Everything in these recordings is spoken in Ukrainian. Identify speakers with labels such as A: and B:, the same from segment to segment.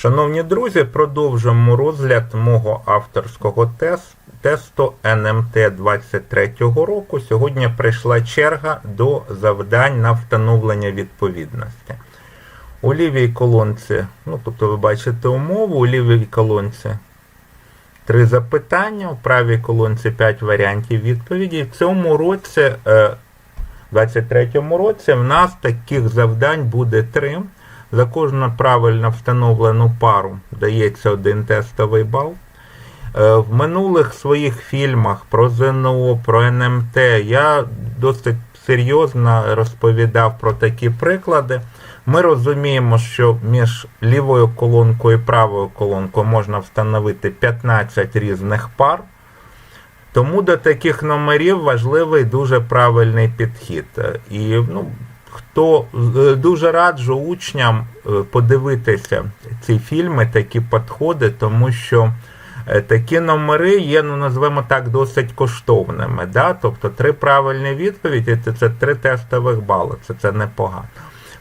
A: Шановні друзі, продовжуємо розгляд мого авторського тес- тесту НМТ 23 року. Сьогодні прийшла черга до завдань на встановлення відповідності. У лівій колонці, ну тобто ви бачите умову, у лівій колонці три запитання, у правій колонці 5 варіантів відповіді. В цьому році, е, 23-му році, в нас таких завдань буде три. За кожну правильно встановлену пару дається один тестовий бал. Е, В минулих своїх фільмах про ЗНО, про НМТ я досить серйозно розповідав про такі приклади. Ми розуміємо, що між лівою колонкою і правою колонкою можна встановити 15 різних пар. Тому до таких номерів важливий дуже правильний підхід. Е, І ну, хто е, дуже раджу учням е, подивитися ці фільми, такі підходи, тому що е, такі номери є, ну назвемо так, досить коштовними. Да? Тобто три правильні відповіді це, це три тестових бали. Це, це непогано.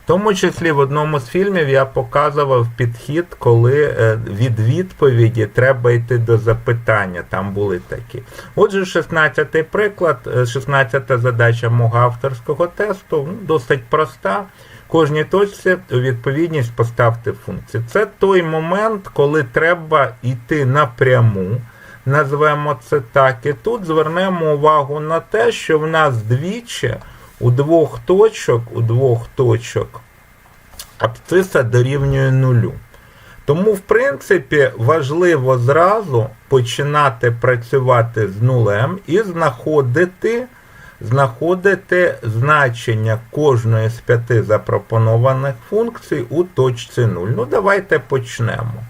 A: Тому числі в одному з фільмів я показував підхід, коли е, від відповіді треба йти до запитання. Там були такі. Отже, 16-й приклад, е, 16-та задача мого авторського тесту ну, досить проста. Кожній точці у відповідність поставте функцію. Це той момент, коли треба йти напряму. Назвемо це так. І тут звернемо увагу на те, що в нас двічі у двох точок, у двох точок абсциса дорівнює нулю. Тому, в принципі, важливо зразу починати працювати з нулем і знаходити, знаходити значення кожної з п'яти запропонованих функцій у точці 0. Ну, давайте почнемо.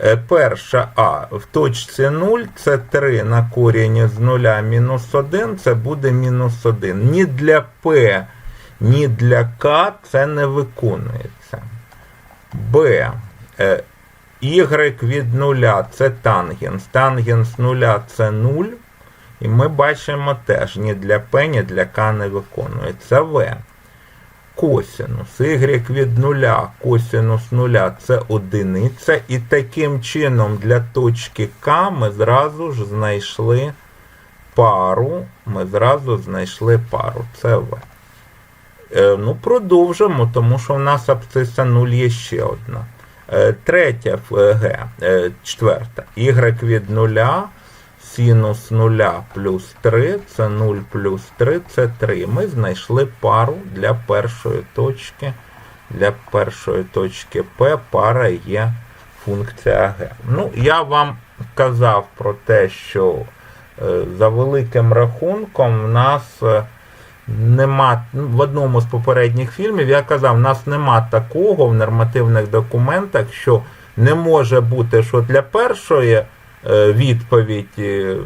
A: Е, Перша А в точці 0 це 3 на корінь з 0 мінус 1, це буде мінус 1. Ні для П, ні для К це не виконується. Б. Е, Y від 0 це тангенс. Тангенс 0 це 0. І ми бачимо теж ні для П, ні для К не виконується. В. Косинус. Y від 0, косинус 0 це одиниця. І таким чином для точки К ми зразу ж знайшли пару. Ми зразу знайшли пару. Це В. Е, ну, продовжимо, тому що в нас абсциса 0 є ще одна. Е, третя Г. Е, четверта. Y від 0. Синус 0 плюс 3, це 0 плюс 3, це 3. Ми знайшли пару для першої точки. Для першої точки P пара є функція Г. Ну, я вам казав про те, що е, за великим рахунком в нас е, нема. ну, В одному з попередніх фільмів я казав, в нас нема такого в нормативних документах, що не може бути, що для першої відповідь, е,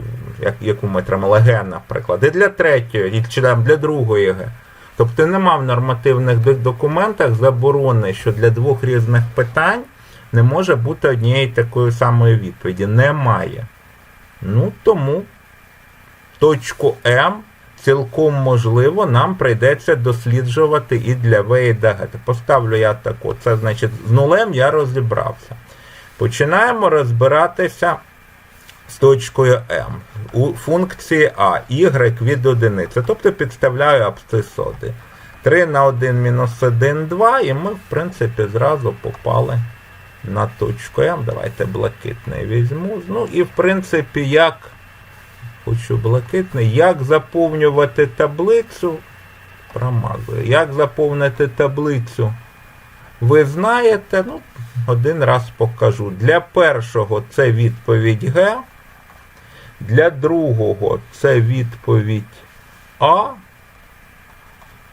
A: як, яку ми отримали Г, наприклад, і для третьої, і для другої Г. Тобто нема в нормативних документах заборони, що для двох різних питань не може бути однієї такої самої відповіді. Немає. Ну тому точку М цілком можливо нам прийдеться досліджувати і для В, і для. Поставлю я таку. Це значить з нулем я розібрався. Починаємо розбиратися з точкою М у функції А, y від одиниці. Тобто підставляю абсцисоди. 3 на 1 мінус 1, 2, і ми, в принципі, зразу попали на точку М. Давайте блакитний візьму. Ну і в принципі, як хочу блакитний, як заповнювати таблицю, промазую. Як заповнити таблицю, ви знаєте, ну, один раз покажу. Для першого це відповідь Г, для другого це відповідь А.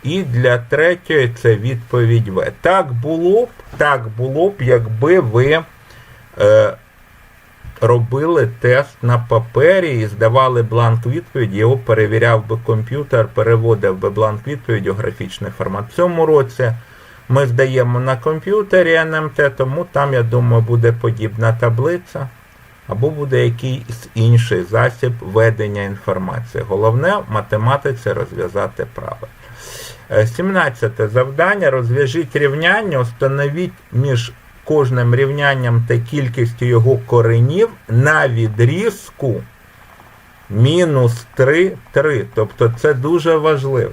A: І для третьої це відповідь В. Так було б, так було б, якби ви е, робили тест на папері і здавали бланк відповіді, його перевіряв би комп'ютер, переводив би бланк відповіді у графічний формат. В цьому році ми здаємо на комп'ютері НМТ, тому там, я думаю, буде подібна таблиця. Або буде якийсь інший засіб ведення інформації. Головне в математиці розв'язати правильно. Е, 17 завдання. Розв'яжіть рівняння, установіть між кожним рівнянням та кількістю його коренів на відрізку мінус 3, 3. Тобто це дуже важливо.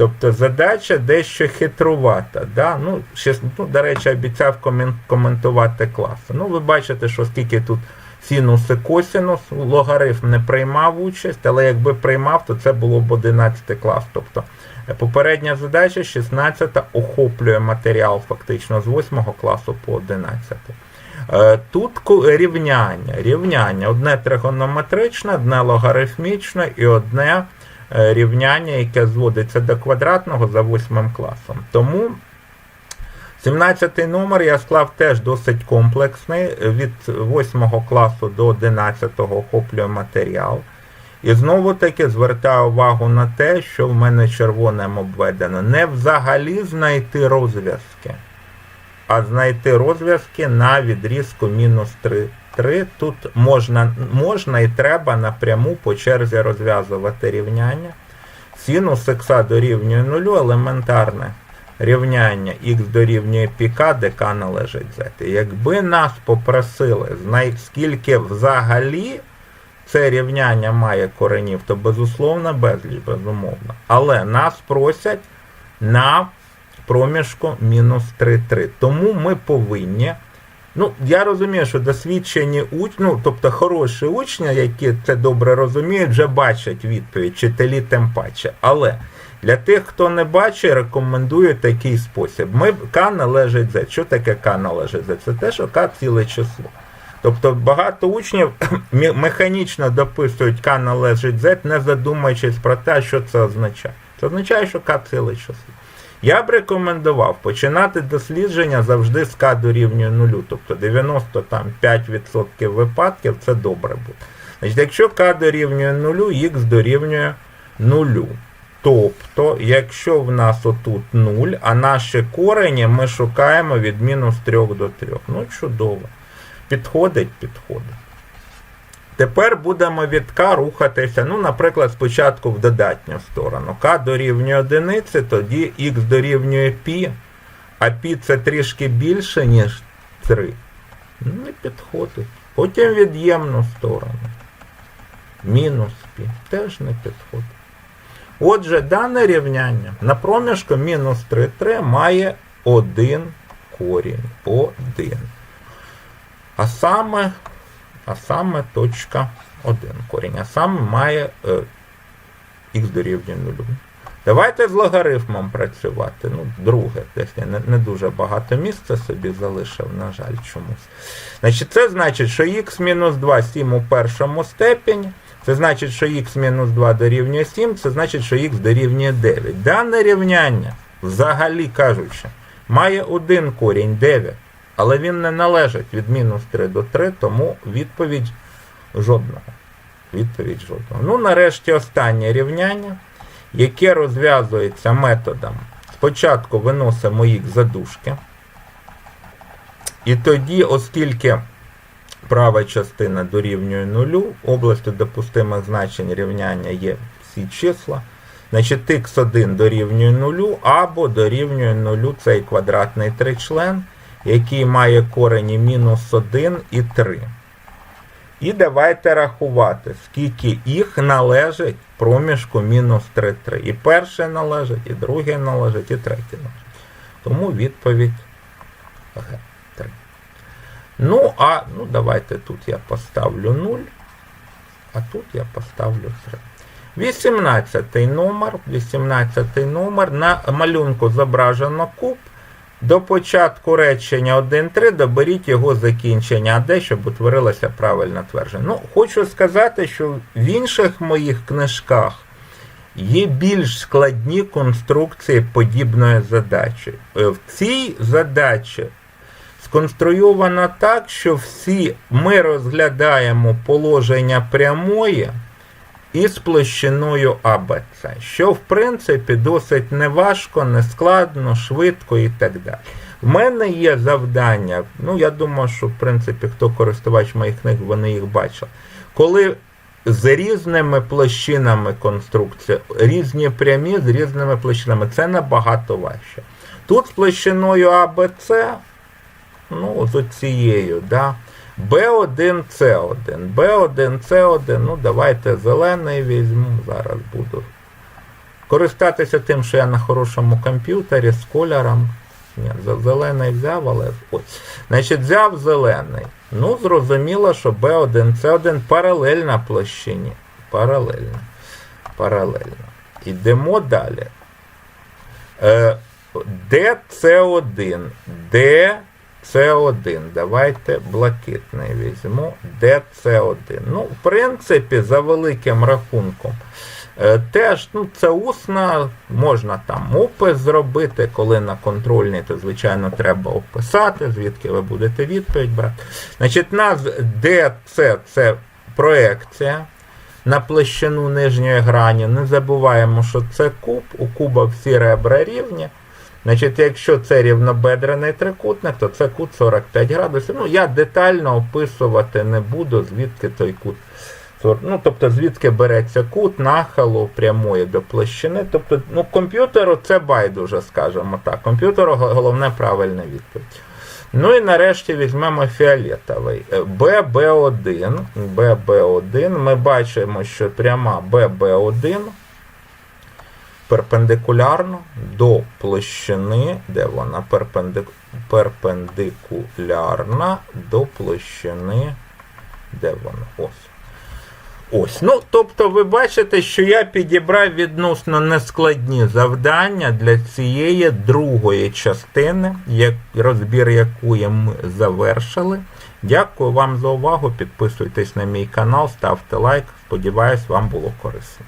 A: Тобто задача дещо хитрувата. Да? Ну, ще, ну, до речі, обіцяв коментувати класи. Ну, ви бачите, що скільки тут синус і косинус, логарифм не приймав участь, але якби приймав, то це було б 11 клас. Тобто е, попередня задача 16 охоплює матеріал фактично з 8 класу по 11. Е, Тут рівняння. Рівняння. Одне тригонометричне, одне логарифмічне і одне рівняння, яке зводиться до квадратного за 8 класом. Тому 17 номер я склав теж досить комплексний. Від 8 класу до 11 охоплює матеріал. І знову таки звертаю увагу на те, що в мене червоним обведено. Не взагалі знайти розв'язки, а знайти розв'язки на відрізку мінус 3. 3. Тут можна, можна і треба напряму по черзі розв'язувати рівняння. Синус х дорівнює 0, елементарне рівняння х дорівнює піка, де k належить z. Якби нас попросили, скільки взагалі це рівняння має коренів, то безусловно безліч, безумовно. Але нас просять на проміжку мінус 3,3. Тому ми повинні. Ну, я розумію, що досвідчені учні, ну, тобто хороші учні, які це добре розуміють, вже бачать відповідь, вчителі тим паче. Але для тих, хто не бачить, рекомендую такий спосіб. Ми К належить Z. Що таке К належить Z? Це те, що К ціле число. Тобто багато учнів механічно дописують К належить Z, не задумуючись про те, що це означає. Це означає, що К ціле число. Я б рекомендував починати дослідження завжди з К дорівнює нулю. Тобто 95% випадків це добре буде. Значить, якщо К дорівнює нулю, Х дорівнює нулю. Тобто, якщо в нас отут 0, а наші корені ми шукаємо від мінус 3 до 3. Ну, чудово. Підходить, підходить. Тепер будемо від К рухатися, ну, наприклад, спочатку в додатню сторону. К дорівнює одиниці, тоді Х дорівнює Пі, а Пі це трішки більше, ніж 3. Не підходить. Потім від'ємну сторону. Мінус Пі. Теж не підходить. Отже, дане рівняння на проміжку мінус 3, 3 має 1 корінь. 1. А саме а саме точка 1 корінь. А саме має е, х дорівнює 0. Давайте з логарифмом працювати. Ну, друге, я не, не дуже багато місця собі залишив, на жаль, чомусь. Значить, це значить, що х мінус 2 7 у першому степені. Це значить, що х мінус 2 дорівнює 7, це значить, що х дорівнює 9. Дане рівняння, взагалі кажучи, має один корінь 9, але він не належить від мінус 3 до 3, тому відповідь жодного. Відповідь жодного. Ну, нарешті останнє рівняння, яке розв'язується методом. Спочатку виносимо їх за дужки. І тоді, оскільки права частина дорівнює нулю, областю допустимих значень рівняння є всі числа. Значить, х1 дорівнює нулю або дорівнює нулю цей квадратний тричлен, який має корені мінус 1 і 3. І давайте рахувати, скільки їх належить проміжку мінус 3, 3. І перше належить, і друге належить, і третє належить. Тому відповідь Г. 3. Ну, а ну, давайте тут я поставлю 0, а тут я поставлю 3. 18 номер, 18 номер. На малюнку зображено куб. До початку речення 1.3 доберіть його закінчення, де, щоб утворилося правильне твердження. Ну, хочу сказати, що в інших моїх книжках є більш складні конструкції подібної задачі. Е, В цій задачі сконструйовано так, що всі ми розглядаємо положення прямої із площиною АБЦ, що в принципі досить неважко, нескладно, швидко і так далі. В мене є завдання, ну я думаю, що в принципі хто користувач моїх книг, вони їх бачили. Коли з різними площинами конструкції, різні прямі з різними площинами, це набагато важче. Тут з площиною АБЦ ну, з оцією, да. B1, C1. B1, C1, ну давайте зелений візьму, зараз буду користатися тим, що я на хорошому комп'ютері з кольором. Ні, зелений взяв, але ось. Значить, взяв зелений. Ну, зрозуміло, що B1, C1 паралельна площині. Паралельно. Паралельно. Ідемо далі. Е, DC1. DC1. Давайте блакитний візьму. DC1. Ну, в принципі, за великим рахунком. Е, Теж ну, це усно, можна там опис зробити, коли на контрольній, то звичайно треба описати, звідки ви будете відповідь брати. Значить, нас DC це проекція на площину нижньої грані. Не забуваємо, що це куб, у куба всі ребра рівні. Значить, якщо це рівнобедрений трикутник, то це кут 45 градусів. Ну, я детально описувати не буду, звідки той кут. Ну, тобто, звідки береться кут нахилу прямої до площини. Тобто, ну, комп'ютеру це байдуже, скажімо так. Комп'ютеру головне правильна відповідь. Ну і нарешті візьмемо фіолетовий. Е, BB1. BB1. Ми бачимо, що пряма BB1 перпендикулярно до площини, де вона перпендик... перпендикулярна до площини, де вона? Ось. Ось. Ну, тобто ви бачите, що я підібрав відносно нескладні завдання для цієї другої частини, як, розбір якої ми завершили. Дякую вам за увагу. Підписуйтесь на мій канал, ставте лайк. Сподіваюсь, вам було корисно.